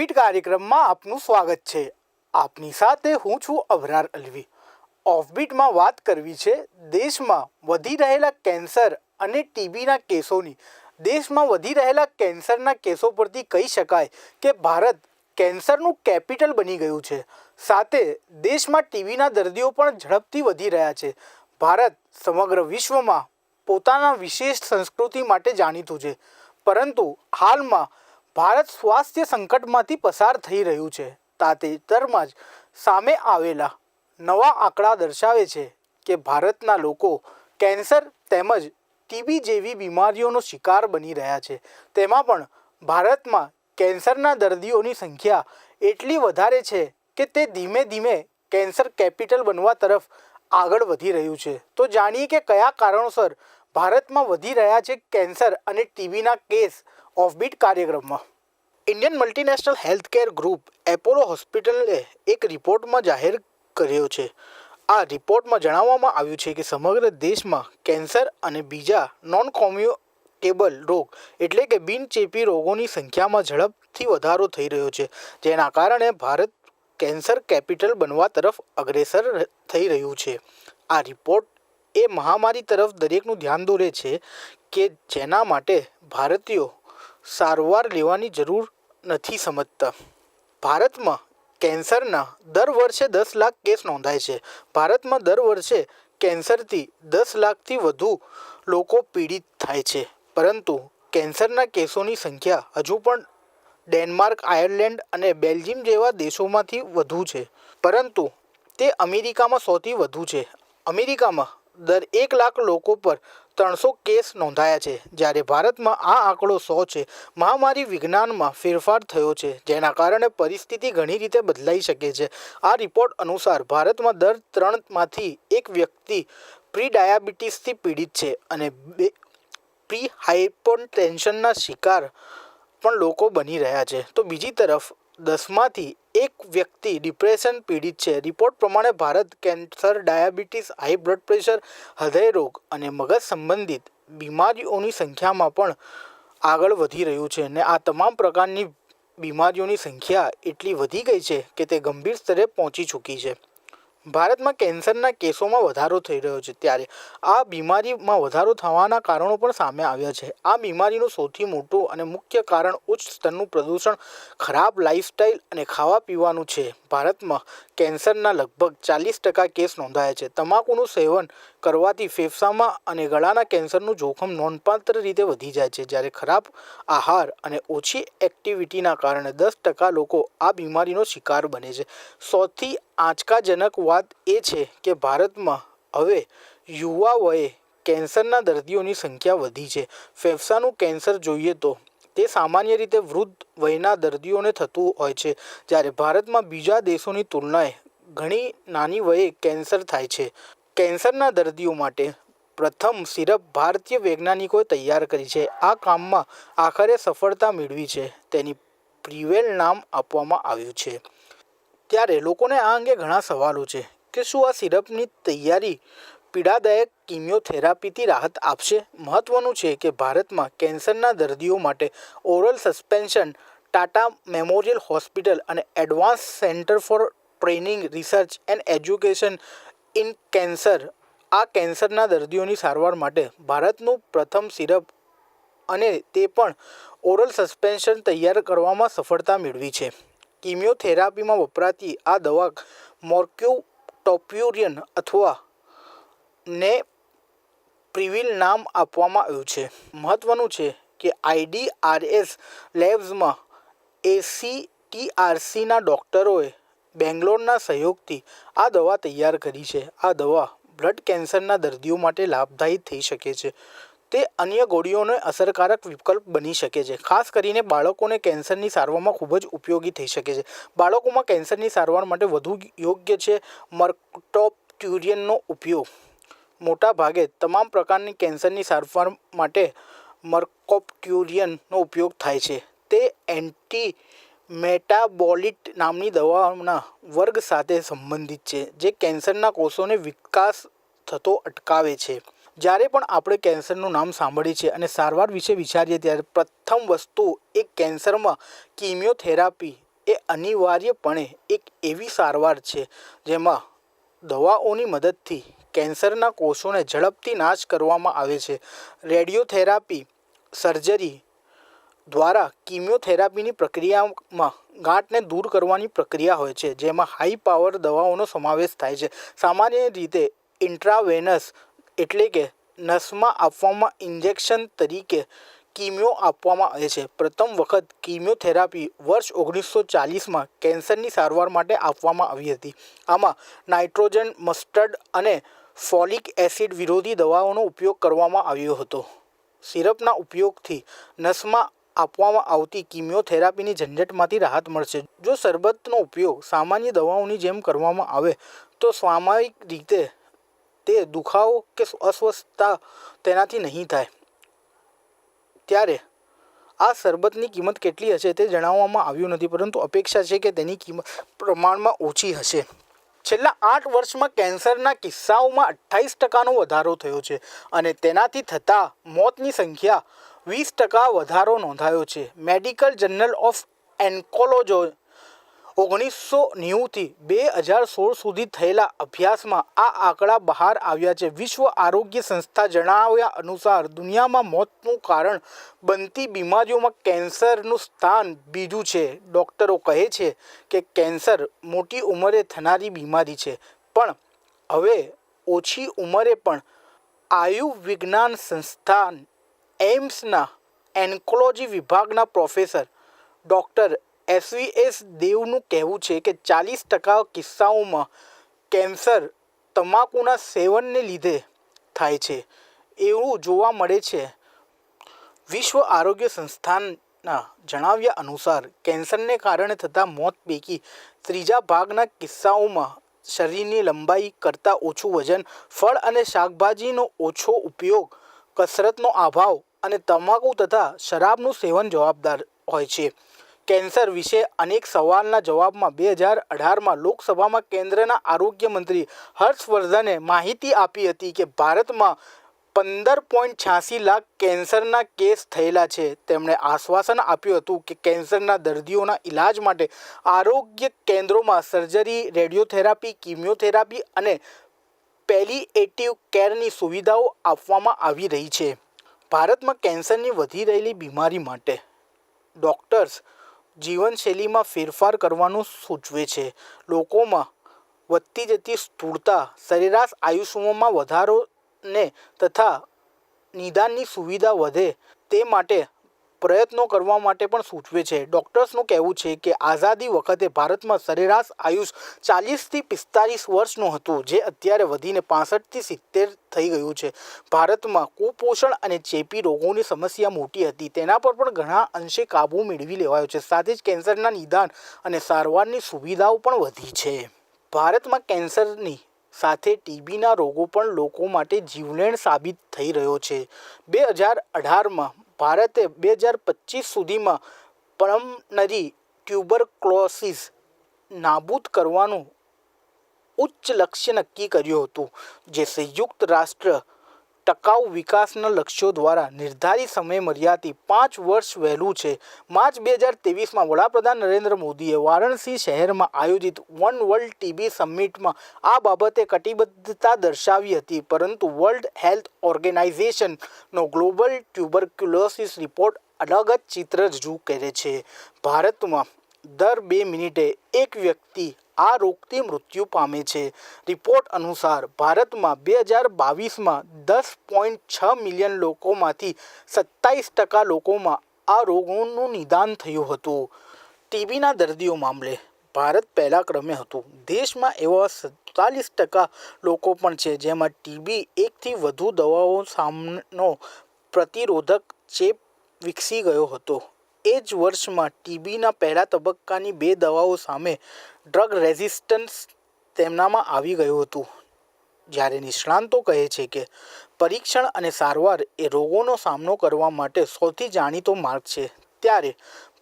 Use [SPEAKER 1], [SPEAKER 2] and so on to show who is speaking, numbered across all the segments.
[SPEAKER 1] Offbeat કાર્યક્રમમાં આપનું સ્વાગત છે. આપની સાથે હું છું અભરાર અલવી. ઓફબીટમાં વાત કરવી છે દેશમાં વધી રહેલા કેન્સર અને ટીબીના કેસોની. દેશમાં વધી રહેલા કેન્સરના કેસો પરથી કહી શકાય કે ભારત કેન્સરનું કેપિટલ બની ગયું છે. સાથે દેશમાં ટીબીના દર્દીઓ પણ ઝડપથી વધી રહ્યા છે. ભારત સમગ્ર વિશ્વમાં પોતાના વિશેષ સંસ્કૃતિ માટે જાણીતું છે. પરંતુ હાલમાં ભારત સ્વાસ્થ્ય સંકટમાંથી પસાર થઈ રહ્યું છે. તાજેતરમાં જ સામે આવેલા નવા આંકડા દર્શાવે છે કે ભારતના લોકો કેન્સર તેમજ ટીબી જેવી બીમારીઓનો શિકાર બની રહ્યા છે. તેમાં પણ ભારતમાં કેન્સરના દર્દીઓની સંખ્યા એટલી વધારે છે કે તે ધીમે ધીમે કેન્સર કેપિટલ બનવા તરફ આગળ વધી રહ્યું છે. તો જાણીએ કે કયા કારણોસર ભારતમાં વધી રહ્યા છે કેન્સર અને ટીબીના કેસ ઓફબીટ કાર્યક્રમમાં. Indian multinational healthcare group Apollo હોસ્પિટલે એક રિપોર્ટમાં જાહેર કર્યો છે. આ રિપોર્ટમાં જણાવવામાં આવ્યું છે કે સમગ્ર દેશમાં કેન્સર અને બીજા નોન કોમ્યુટેબલ રોગ, એટલે કે બિનચેપી રોગોની સંખ્યામાં ઝડપથી વધારો થઈ રહ્યો છે, જેના કારણે ભારત કેન્સર કેપિટલ બનવા તરફ અગ્રેસર થઈ રહ્યું છે. આ રિપોર્ટ એ મહામારી તરફ દરેકનું ધ્યાન દોરે છે કે જેના માટે ભારતીયો સારવાર લેવાની જરૂર નથી સમજતા. ભારતમાં કેન્સરના દર વર્ષે દસ લાખ કેસ નોંધાય છે. ભારતમાં દર વર્ષે કેન્સરથી દસ લાખથી વધુ લોકો પીડિત થાય છે. પરંતુ કેન્સરના કેસોની સંખ્યા હજુ પણ ડેનમાર્ક, આયર્લેન્ડ અને બેલ્જિયમ જેવા દેશોમાંથી વધુ છે. પરંતુ તે અમેરિકામાં સૌથી વધુ છે. અમેરિકામાં દર એક લાખ લોકો પર ત્રણસો કેસ નોંધાયા છે. જ્યારે ભારતમાં આ આંકડો સો છે. મહામારી વિજ્ઞાનમાં ફેરફાર થયો છે. જેના કારણે પરિસ્થિતિ ઘણી રીતે બદલાઈ શકે છે. આ રિપોર્ટ અનુસાર ભારતમાં દર ત્રણમાંથી એક વ્યક્તિ પ્રી ડાયાબિટીસથી પીડિત છે અને બે પ્રી હાઇપરટેન્શનના શિકાર પણ લોકો બની રહ્યા છે. તો બીજી તરફ દસમાંથી એક વ્યક્તિ ડિપ્રેશન પીડિત છે. રિપોર્ટ પ્રમાણે Bharat cancer diabetes high blood pressure હૃદય રોગ અને મગજ સંબંધિત બીમારીઓની સંખ્યામાં પણ આગળ વધી રહ્યું છે અને આ તમામ પ્રકારની બીમારીઓની સંખ્યા એટલી વધી ગઈ છે કે તે ગંભીર સ્તરે પહોંચી ચૂકી છે. ભારતમાં કેન્સરના કેસોમાં વધારો થઈ રહ્યો છે ત્યારે આ બીમારીમાં વધારો થવાના કારણો પણ સામે આવ્યા છે. આ બીમારીનું સૌથી મોટું અને મુખ્ય કારણ ઉચ્ચ સ્તરનું પ્રદૂષણ, ખરાબ લાઇફસ્ટાઇલ અને ખાવા પીવાનું છે. ભારતમાં કેન્સરના લગભગ ચાલીસ ટકા કેસ નોંધાયા છે. તમાકુનું સેવન કરવાથી ફેફસામાં અને ગળાના કેન્સરનું જોખમ નોંધપાત્ર રીતે વધી જાય છે. જ્યારે ખરાબ આહાર અને ઓછી એક્ટિવિટીના કારણે દસ ટકા લોકો આ બીમારીનો શિકાર બને છે. સૌથી આંચકાજનક વાત એ છે કે ભારતમાં હવે યુવા વયે કેન્સરના દર્દીઓની સંખ્યા વધી છે. ફેફસાનું કેન્સર જોઈએ તો તે સામાન્ય રીતે વૃદ્ધ વયના દર્દીઓને થતું હોય છે, જ્યારે ભારતમાં બીજા દેશોની તુલનાએ ઘણી નાની વયે કેન્સર થાય છે. કેન્સરના દર્દીઓ માટે પ્રથમ સિરપ ભારતીય વૈજ્ઞાનિકોએ તૈયાર કરી છે. આ કામમાં આખરે સફળતા મેળવી છે. તેની પ્રિવેલ નામ આપવામાં આવ્યું છે. ત્યારે લોકોને આ અંગે ઘણા સવાલો છે કે શું આ સિરપની તૈયારી પીડાદાયક કિમિયોથેરાપીથી રાહત આપશે? મહત્વનું છે કે ભારતમાં કેન્સરના દર્દીઓ માટે oral suspension, Tata memorial hospital અને advance centre for training, research and education in cancer. આ કેન્સરના દર્દીઓની સારવાર માટે ભારતનું પ્રથમ સિરપ અને તે પણ ઓરલ સસ્પેન્શન તૈયાર કરવામાં સફળતા મેળવી છે. કિમિયોથેરાપીમાં વપરાતી આ દવા મોર્ક્યુટોપ્યુરિયન અથવા ને પ્રિવિલ નામ આપવામાં આવ્યું છે. મહત્વનું છે કે આઈડીઆરએસ લેબ્સમાં એસીટીઆરસીના ડૉક્ટરોએ બેંગ્લોરના સહયોગથી આ દવા તૈયાર કરી છે. આ દવા બ્લડ કેન્સરના દર્દીઓ માટે લાભદાયી થઈ શકે છે. તે અન્ય ગોળીઓનો અસરકારક વિકલ્પ બની શકે છે. ખાસ કરીને બાળકોને કેન્સરની સારવારમાં ખૂબ જ ઉપયોગી થઈ શકે છે. બાળકોમાં કેન્સરની સારવાર માટે વધુ યોગ્ય છે મર્કટોપ્યુરિયનનો ઉપયોગ. મોટા ભાગે તમામ પ્રકારની કેન્સરની સારવાર માટે મર્કોપ્ટ્યુરિયનનો ઉપયોગ થાય છે. તે એન્ટી મેટાબોલિટ નામની દવાઓના વર્ગ સાથે સંબંધિત છે, જે કેન્સરના કોષોને વિકાસ થતો અટકાવે છે. જ્યારે પણ આપણે કેન્સરનું નામ સાંભળીએ છીએ અને સારવાર વિશે વિચારીએ ત્યારે પ્રથમ વસ્તુ એ કેન્સરમાં કિમિયોથેરાપી એ અનિવાર્યપણે એક એવી સારવાર છે જેમાં દવાઓની મદદથી કેન્સરના કોષોને ઝડપથી નાશ કરવામાં આવે છે. રેડિયોથેરાપી સર્જરી દ્વારા કિમિયોથેરાપીની પ્રક્રિયામાં ગાંઠને દૂર કરવાની પ્રક્રિયા હોય છે, જેમાં હાઈ પાવર દવાઓનો સમાવેશ થાય છે. સામાન્ય રીતે ઇન્ટ્રાવેનસ એટલે કે નસમાં આપવામાં ઇન્જેક્શન તરીકે કિમિયો આપવામાં આવે છે. પ્રથમ વખત કિમિયોથેરાપી વર્ષ ઓગણીસો ચાલીસમાં કેન્સરની સારવાર માટે આપવામાં આવી હતી. આમાં નાઇટ્રોજન મસ્ટર્ડ અને ફોલિક એસિડ વિરોધી દવાઓનો ઉપયોગ કરવામાં આવ્યો હતો. સિરપના ઉપયોગથી નસમાં આપવામાં આવતી કિમિયોથેરાપીની ઝંઝટમાંથી રાહત મળશે. જો શરબતનો ઉપયોગ સામાન્ય દવાઓની જેમ કરવામાં આવે, તો સ્વાભાવિક રીતે તે દુખાવો કે અસ્વસ્થતા તેનાથી નહીં થાય. ત્યારે આ શરબતની કિંમત કેટલી હશે તે જણાવવામાં આવ્યું નથી, પરંતુ અપેક્ષા છે કે તેની કિંમત પ્રમાણમાં ઓછી હશે. છેલ્લા આઠ વર્ષમાં કેન્સરના કિસ્સાઓમાં અઠ્ઠાવીસ ટકાનો વધારો થયો છે અને તેનાથી થતા મોતની સંખ્યા વીસ ટકા વધારો નોંધાયો છે. મેડિકલ જર્નલ ઓફ એન્કોલોજો ઓગણીસો નેવુંથી બે હજાર સોળ સુધી થયેલા અભ્યાસમાં આ આંકડા બહાર આવ્યા છે. વિશ્વ આરોગ્ય સંસ્થા જણાવ્યા અનુસાર, દુનિયામાં મોતનું કારણ બનતી બીમારીઓમાં કેન્સરનું સ્થાન બીજું છે. ડૉક્ટરો કહે છે કે કેન્સર મોટી ઉંમરે થનારી બીમારી છે, પણ હવે ઓછી ઉંમરે પણ આયુર્વિજ્ઞાન સંસ્થાન એમ્સના એન્કોલોજી વિભાગના પ્રોફેસર ડૉક્ટર એસવીએસ દેવનું કહેવું છે કે ચાલીસ ટકા કિસ્સાઓમાં કેન્સર તમાકુના સેવનને લીધે થાય છે. એવું જોવા મળે છે. વિશ્વ આરોગ્ય સંસ્થાનના જણાવ્યા અનુસાર, કેન્સરને કારણે થતા મોત પૈકી ત્રીજા ભાગના કિસ્સાઓમાં શરીરની લંબાઈ કરતાં ઓછું વજન, ફળ અને શાકભાજીનો ઓછો ઉપયોગ, કસરતનો અભાવ અને તમાકુ તથા શરાબનું સેવન જવાબદાર હોય છે. કેન્સર વિશે અનેક સવાલના જવાબમાં બે હજાર અઢારમાં લોકસભામાં કેન્દ્રના આરોગ્ય મંત્રી હર્ષવર્ધને માહિતી આપી હતી કે ભારતમાં પંદર પોઈન્ટ છ્યાસી લાખ કેન્સરના કેસ થયેલા છે. તેમણે આશ્વાસન આપ્યું હતું કે કેન્સરના દર્દીઓના ઇલાજ માટે આરોગ્ય કેન્દ્રોમાં સર્જરી, રેડિયોથેરાપી, કિમિયોથેરાપી અને પેલિએટિવ કેરની સુવિધાઓ આપવામાં આવી રહી છે. ભારતમાં કેન્સરની વધી રહેલી બીમારી માટે ડૉક્ટર્સ જીવનશૈલીમાં ફેરફાર કરવાનું સૂચવે છે. લોકોમાં વધતી જતી સ્થૂળતા, સરેરાશ આયુષ્યમાં વધારોને તથા નિદાનની સુવિધા વધે તે માટે પ્રયત્નો કરવા માટે પણ સૂચવે છે. ડૉક્ટર્સનું કહેવું છે કે આઝાદી વખતે ભારતમાં સરેરાશ આયુષ ચાલીસથી પિસ્તાલીસ વર્ષનું હતું, જે અત્યારે વધીને પાસઠથી સિત્તેર થઈ ગયું છે. ભારતમાં કુપોષણ અને ચેપી રોગોની સમસ્યા મોટી હતી. તેના પર પણ ઘણા અંશે કાબૂ મેળવી લેવાયો છે. સાથે જ કેન્સરના નિદાન અને સારવારની સુવિધાઓ પણ વધી છે. ભારતમાં કેન્સરની સાથે ટીબીના રોગો પણ લોકો માટે જીવલેણ સાબિત થઈ રહ્યો છે. બે હજાર અઢારમાં ભારતે બે હજાર પચીસ સુધીમાં પલ્મનરી ટ્યુબરક્લોસિસ નાબૂદ કરવાનું ઉચ્ચ લક્ષ્ય નક્કી કર્યું હતું, જે સંયુક્ત રાષ્ટ્ર ટકાઉ વિકાસના લક્ષ્યો દ્વારા નિર્ધારિત સમય મર્યાદિત પાંચ વર્ષ વહેલું છે. માર્ચ બે હજાર ત્રેવીસમાં વડાપ્રધાન નરેન્દ્ર મોદીએ વારાણસી શહેરમાં આયોજિત વન વર્લ્ડ ટીબી સમિટમાં આ બાબતે કટિબદ્ધતા દર્શાવી હતી, પરંતુ વર્લ્ડ હેલ્થ ઓર્ગેનાઇઝેશનનો ગ્લોબલ ટ્યુબરક્યુલોસિસ રિપોર્ટ અલગ જ ચિત્ર રજૂ કરે છે. ભારતમાં દર બે મિનિટે એક વ્યક્તિ આ રોગથી મૃત્યુ પામે છે. રિપોર્ટ અનુસાર ભારતમાં બે હજાર બાવીસમાં દસ પોઈન્ટ છ મિલિયન લોકોમાંથી સત્તાવીસ ટકા લોકોમાં આ રોગોનું નિદાન થયું હતું. ટીબીના દર્દીઓ મામલે ભારત પહેલા ક્રમે હતું. દેશમાં એવા સત્તાલીસ ટકા લોકો પણ છે, જેમાં ટીબી એકથી વધુ દવાઓ સામનો પ્રતિરોધક ચેપ વિકસી ગયો હતો. એ જ વર્ષમાં ટીબીના પહેલા તબક્કાની બે દવાઓ સામે ડ્રગ રેઝિસ્ટન્સ તેમનામાં આવી ગયું હતું. જ્યારે નિષ્ણાંતો કહે છે કે પરીક્ષણ અને સારવાર એ રોગોનો સામનો કરવા માટે સૌથી જાણીતો માર્ગ છે, ત્યારે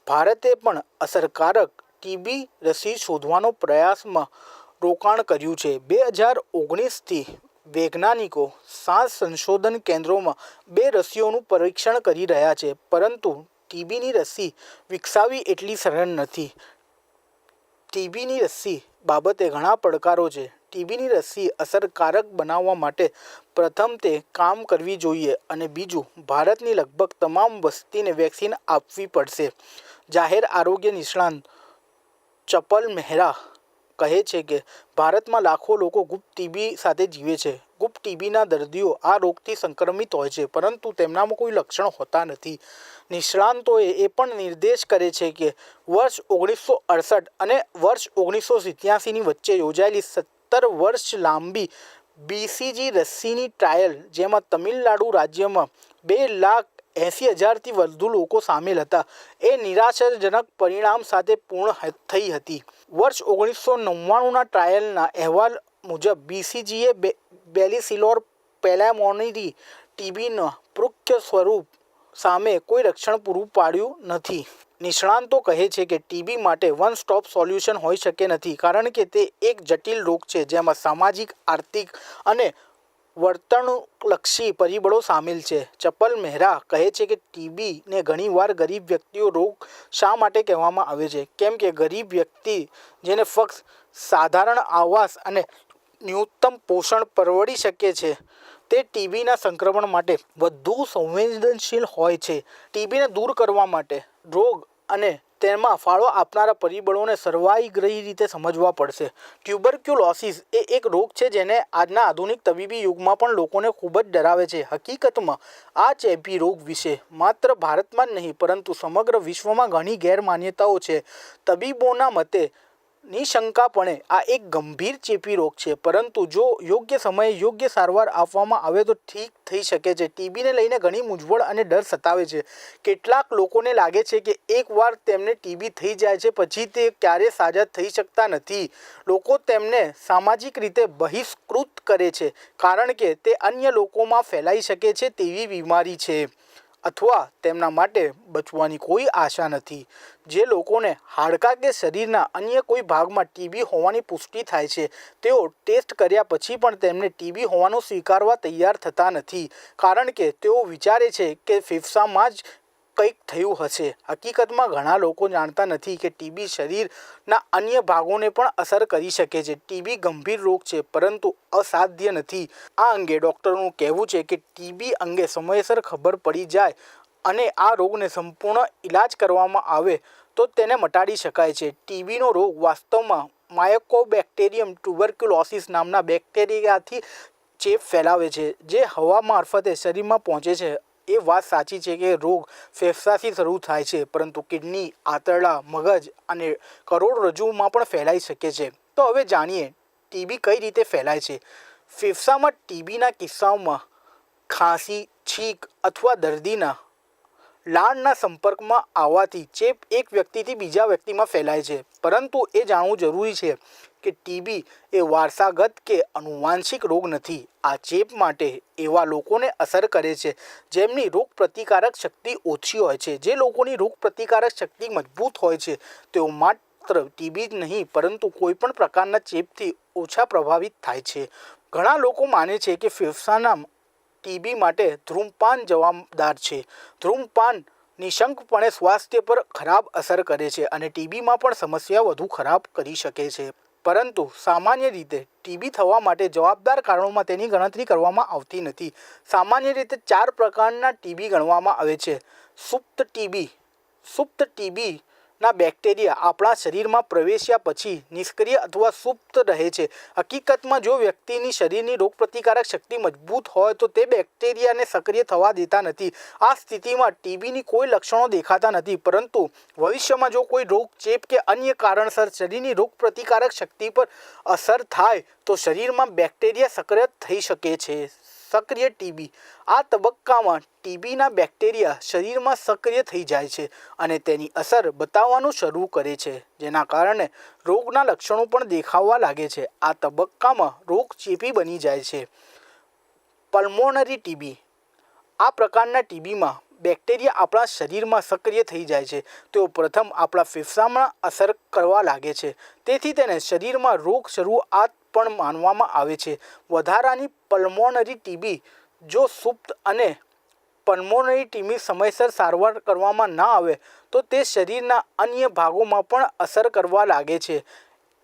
[SPEAKER 1] ભારતે પણ અસરકારક ટીબી રસી શોધવાનો પ્રયાસમાં રોકાણ કર્યું છે. બે હજાર ઓગણીસથી વૈજ્ઞાનિકો સાત સંશોધન કેન્દ્રોમાં બે રસીઓનું પરીક્ષણ કરી રહ્યા છે, પરંતુ ટીબીની રસી વિકસાવી એટલી સરળ નથી. ટીબીની રસી બાબતે ઘણા પડકારો છે. ટીબીની રસી અસરકારક બનાવવા માટે પ્રથમ તે કામ કરવી જોઈએ અને બીજું, ભારતની લગભગ તમામ વસ્તીને વેક્સિન આપવી પડશે. જાહેર આરોગ્ય નિષ્ણાંત ચપલ મહેરા કહે છે કે, ભારતમાં લાખો લોકો ગુપ્ત ટીબી સાથે જીવે છે. ગુપ્ત ટીબીના દર્દીઓ આ રોગથી સંક્રમિત હોય છે, પરંતુ તેમનામાં કોઈ લક્ષણ હોતા નથી. નિષ્ણાંતોએ એ પણ નિર્દેશ કરે છે કે, વર્ષ ઓગણીસો અડસઠ અને વર્ષ ઓગણીસો સિત્યાસીની વચ્ચે યોજાયેલી સત્તર વર્ષ લાંબી બીસીજી રસીની ટ્રાયલ જેમાં તમિલનાડુ રાજ્યમાં બે લાખ એંસી હજારથી વધુ લોકો સામેલ હતા. એ નિરાશાજનક પરિણામ સાથે પૂર્ણ થઈ હતી. વર્ષ ઓગણીસો નવ્વાણુંના ટ્રાયલના અહેવાલ મુજબ બીસીજીએ બે, બેલિસિલોર પેલામોનીરી ટીબીના મુખ્ય સ્વરૂપ સામે કોઈ રક્ષણ પૂરું પાડ્યું નથી. નિષ્ણાંતો કહે છે કે ટીબી માટે વન સ્ટોપ સોલ્યુશન હોઈ શકે નથી, કારણ કે તે એક જટિલ રોગ છે જેમાં સામાજિક, આર્થિક અને વર્તણૂકલક્ષી પરિબળો સામેલ છે. ચપલ મહેરા કહે છે કે ટીબીને ઘણીવાર ગરીબ વ્યક્તિઓ રોગ શા માટે કહેવામાં આવે છે? કેમ કે ગરીબ વ્યક્તિ જેને ફક્ત સાધારણ આવાસ અને ન્યૂનતમ પોષણ પરવડી શકે છે, તે ટીબીના સંક્રમણ માટે વધુ સંવેદનશીલ હોય છે. ટીબીને દૂર કરવા માટે રોગ અને તેમાં ફાળો આપનારા પરિબળોને સર્વાઈગ્રહી રીતે સમજવા પડશે. ટ્યુબરક્યુલોસિસ એ એક રોગ છે જેને આજના આધુનિક તબીબી યુગમાં પણ લોકોને ખૂબ જ ડરાવે છે. હકીકતમાં, આ ચેપી રોગ વિશે માત્ર ભારતમાં જ નહીં, પરંતુ સમગ્ર વિશ્વમાં ઘણી ગેરમાન્યતાઓ છે. તબીબોના મતે નિશંકાપણે આ એક ગંભીર ચેપી રોગ છે. પરંતુ જો યોગ્ય સમયે યોગ્ય સારવાર આપવામાં આવે તો ઠીક થઈ શકે છે. ટીબીને લઈને ઘણી મૂંઝવણ અને ડર સતાવે છે. કેટલાક લોકોને લાગે છે કે એકવાર તેમને ટીબી થઈ જાય છે પછી તે ક્યારે સાજા થઈ શકતા નથી. લોકો તેમને સામાજિક રીતે બહિષ્કૃત કરે છે કારણ કે તે અન્ય લોકોમાં ફેલાઈ શકે છે તેવી બીમારી છે. અથવા તેમના માટે બચવાની કોઈ આશા નથી. જે લોકોને હાડકાં કે શરીરના અન્ય કોઈ ભાગમાં ટીબી હોવાની પુષ્ટિ થાય છે, તેઓ ટેસ્ટ કર્યા પછી પણ તેમને ટીબી હોવાનું સ્વીકારવા તૈયાર થતા નથી. કારણ કે તેઓ વિચારે છે કે ફેફસામાં જ કંઈક થયું હશે. હકીકતમાં ઘણા લોકો જાણતા નથી કે ટીબી શરીરના અન્ય ભાગોને પણ અસર કરી શકે છે. ટીબી ગંભીર રોગ છે, પરંતુ અસાધ્ય નથી. આ અંગે ડૉક્ટરનું કહેવું છે કે ટીબી અંગે સમયસર ખબર પડી જાય અને આ રોગને સંપૂર્ણ ઇલાજ કરવામાં આવે તો તેને મટાડી શકાય છે. ટીબીનો રોગ વાસ્તવમાં માયકોબેક્ટેરિયમ ટ્યુબરક્યુલોસિસ નામના બેક્ટેરિયાથી ચેપ ફેલાવે છે, જે હવા મારફતે શરીરમાં પહોંચે છે. એ વાત સાચી છે કે રોગ ફેફસાથી શરૂ થાય છે, પરંતુ કિડની, આંતરડા, મગજ અને કરોડરજ્જુમાં પણ ફેલાઈ શકે છે. તો હવે જાણીએ, ટીબી કઈ રીતે ફેલાય છે? ફેફસામાં ટીબીના કિસ્સાઓમાં ખાંસી, છીંક અથવા દર્દીના લાળના સંપર્કમાં આવવાથી ચેપ એક વ્યક્તિથી બીજા વ્યક્તિમાં ફેલાય છે. પરંતુ એ જાણવું જરૂરી છે કે ટીબી એ વારસાગત કે અનુવાંશિક રોગ નથી. આ ચેપ માટે એવા લોકોને અસર કરે છે, જેમની રોગ પ્રતિકારક શક્તિ ઓછી હોય છે. જે લોકોની રોગ પ્રતિકારક શક્તિ મજબૂત હોય છે, તેઓ માત્ર ટીબી જ નહીં, પરંતુ કોઈપણ પ્રકારના ચેપથી ઓછા પ્રભાવિત થાય છે. ઘણા લોકો માને છે કે ફેફસાના ટીબી માટે ધ્રુમપાન જવાબદાર છે. ધ્રુમપાન નિશંકપણે સ્વાસ્થ્ય પર ખરાબ અસર કરે છે અને ટીબીમાં પણ સમસ્યા વધુ ખરાબ કરી શકે છે. પરંતુ સામાન્ય રીતે ટીબી થવા માટે જવાબદાર કારણોમાં તેની ગણતરી કરવામાં આવતી નથી. સામાન્ય રીતે ચાર પ્રકારના ટીબી ગણવામાં આવે છે. સુપ્ત ટીબી સુપ્ત ટીબી ના બેક્ટેરિયા આપણા શરીરમાં પ્રવેશ્યા પછી નિષ્ક્રિય અથવા સુપ્ત રહે છે. હકીકતમાં જો વ્યક્તિની શરીરની રોગપ્રતિકારક શક્તિ મજબૂત હોય તો તે બેક્ટેરિયાને સક્રિય થવા દેતા નથી. આ સ્થિતિમાં ટીબીની કોઈ લક્ષણો દેખાતા નથી, પરંતુ ભવિષ્યમાં જો કોઈ રોગ ચેપ કે અન્ય કારણસર શરીરની રોગપ્રતિકારક શક્તિ પર અસર થાય, તો શરીરમાં બેક્ટેરિયા સક્રિય થઈ શકે છે. સક્રિય ટીબી. આ તબક્કામાં ટીબીના બેક્ટેરિયા શરીરમાં સક્રિય થઈ જાય છે અને તેની અસર બતાવવાનું શરૂ કરે છે, જેના કારણે રોગના લક્ષણો પણ દેખાવા લાગે છે. આ તબક્કામાં રોગ ચેપી બની જાય છે. Pulmonary TB. આ પ્રકારના ટીબીમાં બેક્ટેરિયા આપણા શરીરમાં સક્રિય થઈ જાય છે. તેઓ પ્રથમ આપણા ફેફસામાં અસર કરવા લાગે છે. તેથી તેને શરીરમાં રોગ શરૂઆત પણ માનવામાં આવે છે. વધારાની પલ્મોનરી ટીબી જો સુપ્ત અને પલ્મોનરી ટીબી સમયસર સારવાર કરવામાં ના આવે, તો તે શરીરના અન્ય ભાગોમાં પણ અસર કરવા લાગે છે.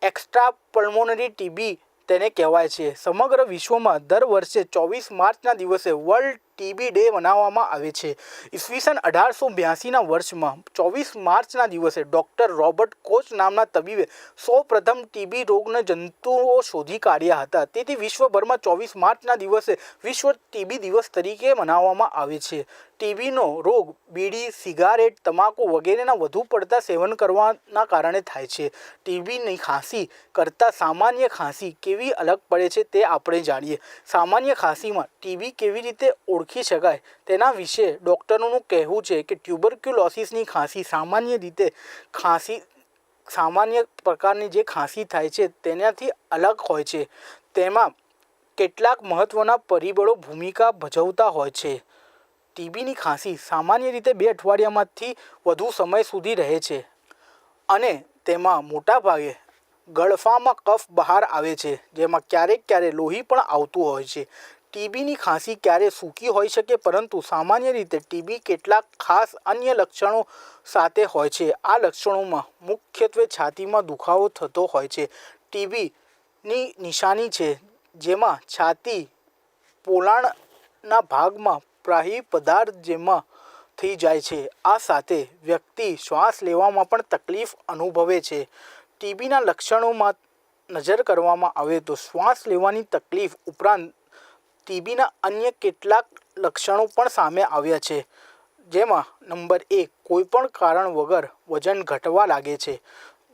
[SPEAKER 1] એક્સ્ટ્રા પલ્મોનરી ટીબી તેને કહેવાય છે. સમગ્ર વિશ્વમાં દર વર્ષે ચોવીસ માર્ચના દિવસે વર્લ્ડ ટીબી ડે મનાવવામાં આવે છે. ઈસવીસન અઢારસો બ્યાસીના વર્ષમાં ચોવીસ માર્ચના દિવસે ડૉક્ટર રોબર્ટ કોચ નામના તબીબે સૌ પ્રથમ ટીબી રોગના જંતુઓ શોધી કાઢ્યા હતા. તેથી વિશ્વભરમાં ચોવીસ માર્ચના દિવસે વિશ્વ ટીબી દિવસ તરીકે મનાવવામાં આવે છે. ટીબીનો રોગ બીડી, સિગારેટ, તમાકુ વગેરેના વધુ પડતા સેવન કરવાના કારણે થાય છે. ટીબીની ખાંસી કરતાં સામાન્ય ખાંસી કેવી અલગ પડે છે તે આપણે જાણીએ. સામાન્ય ખાંસીમાં ટીબી કેવી રીતે ઓળખી શકાય. તેના વિશે ડૉક્ટરોનું કહેવું છે કે ટ્યુબરક્યુલોસિસની ખાંસી સામાન્ય રીતે ખાંસી, સામાન્ય પ્રકારની જે ખાંસી થાય છે તેનાથી અલગ હોય છે. તેમાં કેટલાક મહત્ત્વના પરિબળો ભૂમિકા ભજવતા હોય છે. ટીબીની ખાંસી સામાન્ય રીતે બે અઠવાડિયામાંથી વધુ સમય સુધી રહે છે અને તેમાં મોટાભાગે ગળફામાં કફ બહાર આવે છે, જેમાં ક્યારેક ક્યારેક લોહી પણ આવતું હોય છે. ટીબીની ખાંસી ક્યારે સૂકી હોઈ શકે? પરંતુ સામાન્ય રીતે ટીબી કેટલાક ખાસ અન્ય લક્ષણો સાથે હોય છે. આ લક્ષણોમાં મુખ્યત્વે છાતીમાં દુખાવો થતો હોય છે. ટીબીની નિશાની છે, જેમાં છાતી પોલાણના ભાગમાં પ્રાહી પદાર્થ જેમાં થઈ જાય છે. આ સાથે વ્યક્તિ શ્વાસ લેવામાં પણ તકલીફ અનુભવે છે. ટીબીના લક્ષણોમાં નજર કરવામાં આવે તો શ્વાસ લેવાની તકલીફ ઉપરાંત ટીબીના અન્ય કેટલાક લક્ષણો પણ સામે આવ્યા છે, જેમાં નંબર એક, કોઈપણ કારણ વગર વજન ઘટવા લાગે છે.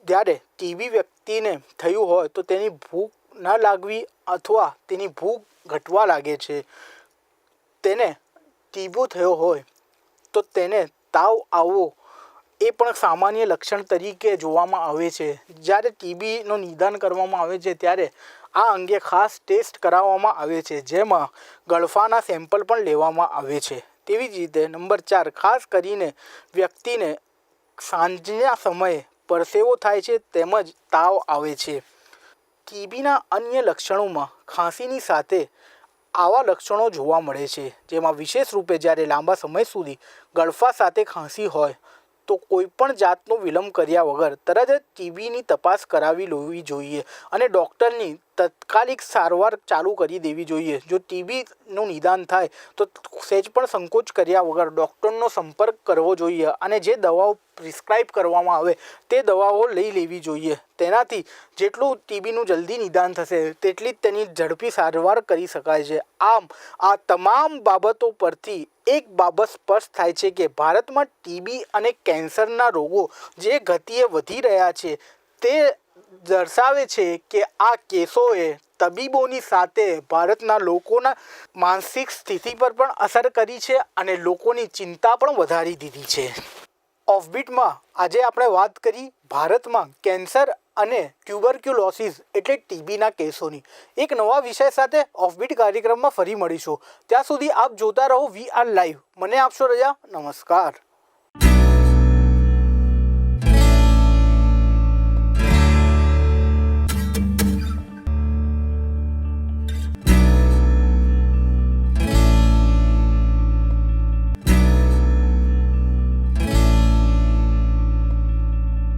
[SPEAKER 1] જ્યારે ટીબી વ્યક્તિને થયું હોય તો તેની ભૂખ ન લાગવી અથવા તેની ભૂખ ઘટવા લાગે છે. તેને ટીબો થયો હોય તો તેને તાવ આવવો એ પણ સામાન્ય લક્ષણ તરીકે જોવામાં આવે છે. જ્યારે ટીબીનું નિદાન કરવામાં આવે છે, ત્યારે આ અંગે ખાસ ટેસ્ટ કરાવવામાં આવે છે, જેમાં ગળફાના સેમ્પલ પણ લેવામાં આવે છે. તેવી જ રીતે નંબર ચાર, ખાસ કરીને વ્યક્તિને સાંજના સમયે પરસેવો થાય છે, તેમજ તાવ આવે છે. ટીબીના અન્ય લક્ષણોમાં ખાંસીની સાથે આવા લક્ષણો જોવા મળે છે, જેમાં વિશેષ રૂપે જ્યારે લાંબા સમય સુધી ગળફા સાથે ખાંસી હોય તો કોઈપણ જાતનો વિલંબ કર્યા વગર તરત જ ટીબીની તપાસ કરાવી લેવી જોઈએ અને ડૉક્ટરની તત્કાલિક સારવાર ચાલુ કરી દેવી જોઈએ. જો ટીબીનું નિદાન થાય તો સહેજ પણ સંકોચ કર્યા વગર ડૉક્ટરનો સંપર્ક કરવો જોઈએ અને જે દવાઓ પ્રિસ્ક્રાઇબ કરવામાં આવે તે દવાઓ લઈ લેવી જોઈએ. તેનાથી જેટલું ટીબીનું જલ્દી નિદાન થશે, તેટલી જ તેની ઝડપી સારવાર કરી શકાય છે. આમ, આ તમામ બાબતો પરથી એક બાબત સ્પષ્ટ થાય છે કે ભારતમાં ટીબી અને કેન્સરના રોગો જે ગતિએ વધી રહ્યા છે, તે દર્શાવે છે કે આ કેસોએ તબીબોની સાથે ભારતના લોકોના માનસિક સ્થિતિ પર પણ અસર કરી છે અને લોકોની ચિંતા પણ વધારી દીધી છે. ઓફબીટમાં આજે આપણે વાત કરી ભારતમાં કેન્સર અને ટ્યુબરક્યુલોસિસ એટલે ટીબીના કેસોની. એક નવા વિષય સાથે ઓફબીટ કાર્યક્રમમાં ફરી મળીશું. ત્યાં સુધી આપ જોતા રહો વી આર લાઈવ. મને આપશો રજા? નમસ્કાર.